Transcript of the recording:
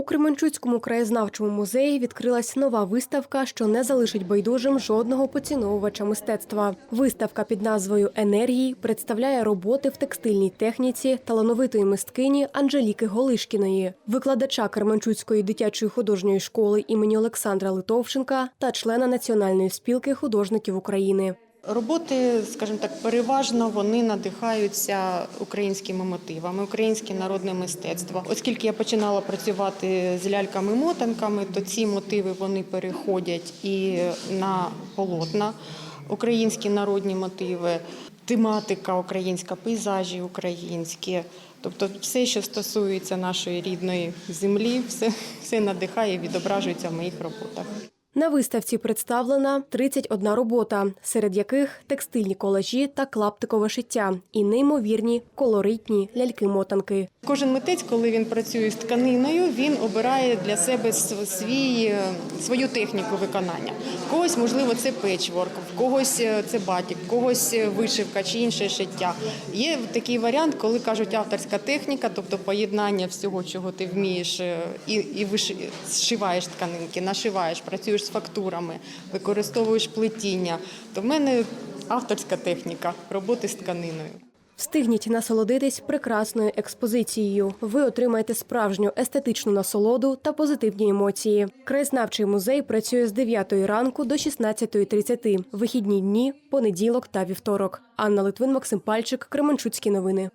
У Кременчуцькому краєзнавчому музеї відкрилась нова виставка, що не залишить байдужим жодного поціновувача мистецтва. Виставка під назвою Енергії представляє роботи в текстильній техніці талановитої мисткині Анжеліки Голишкіної, викладача Кременчуцької дитячої художньої школи імені Олександра Литовченка та члена Національної спілки художників України. Роботи, скажімо так, переважно вони надихаються українськими мотивами, українське народне мистецтво. Оскільки я починала працювати з ляльками-мотанками, то ці мотиви вони переходять і на полотна, українські народні мотиви, тематика українська, пейзажі українські. Тобто все, що стосується нашої рідної землі, все, все надихає і відображується в моїх роботах. На виставці представлена 31 робота, серед яких текстильні колажі та клаптикове шиття і неймовірні колоритні ляльки-мотанки. Кожен митець, коли він працює з тканиною, він обирає для себе свій, е, свою техніку виконання. В когось, можливо, це печворк, в когось е, це батік, в когось е, вишивка чи інше шиття. Є такий варіант, коли кажуть авторська техніка, тобто поєднання всього, чого ти вмієш, і, і виши- зшиваєш тканинки, нашиваєш, працюєш з фактурами, використовуєш плетіння. То в мене авторська техніка роботи з тканиною. Встигніть насолодитись прекрасною експозицією. Ви отримаєте справжню естетичну насолоду та позитивні емоції. Краєзнавчий музей працює з 9 ранку до 16.30. Вихідні дні, понеділок та вівторок. Анна Литвин, Максим Пальчик, Кременчуцькі новини.